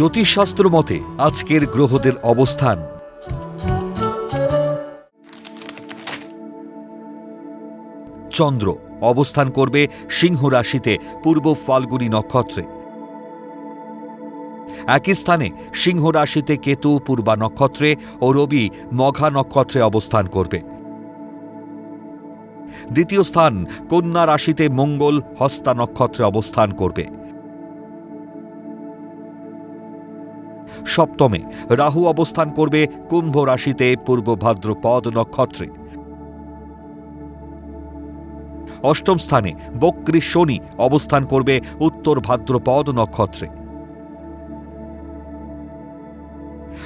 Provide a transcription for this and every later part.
জ্যোতিষশাস্ত্র মতে আজকের গ্রহদের অবস্থান। চন্দ্র অবস্থান করবে সিংহ রাশিতে পূর্ব ফাল্গুনী নক্ষত্রে। একই স্থানে সিংহ রাশিতে কেতু পূর্বা নক্ষত্রে ও রবি মঘা নক্ষত্রে অবস্থান করবে। দ্বিতীয় স্থান কন্যা রাশিতে মঙ্গল হস্তা নক্ষত্রে অবস্থান করবে। সপ্তমে রাহু অবস্থান করবে কুম্ভ রাশিতে পূর্ব ভাদ্রপদ নক্ষত্রে। অষ্টম স্থানে বক্রী শনি অবস্থান করবে উত্তর ভাদ্রপদ নক্ষত্রে।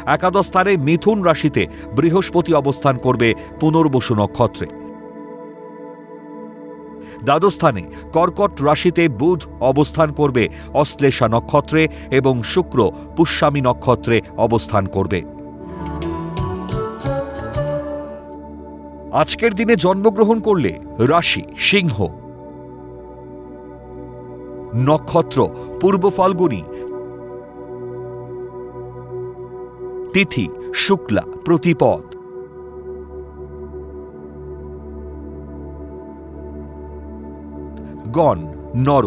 একাদশ স্থানে মিথুন রাশিতে বৃহস্পতি অবস্থান করবে পুনর্বসু নক্ষত্রে। দ্বাদশ স্থানে কর্কট রাশিতে বুধ অবস্থান করবে, অশ্লেষা নক্ষত্রে এবং শুক্র পুষ্যামী নক্ষত্রে অবস্থান করবে। আজকের দিনে জন্মগ্রহণ করলে রাশি সিংহ। নক্ষত্র পূর্ব ফাল্গুনী। তিথি শুক্লা প্রতিপদ। গণ নর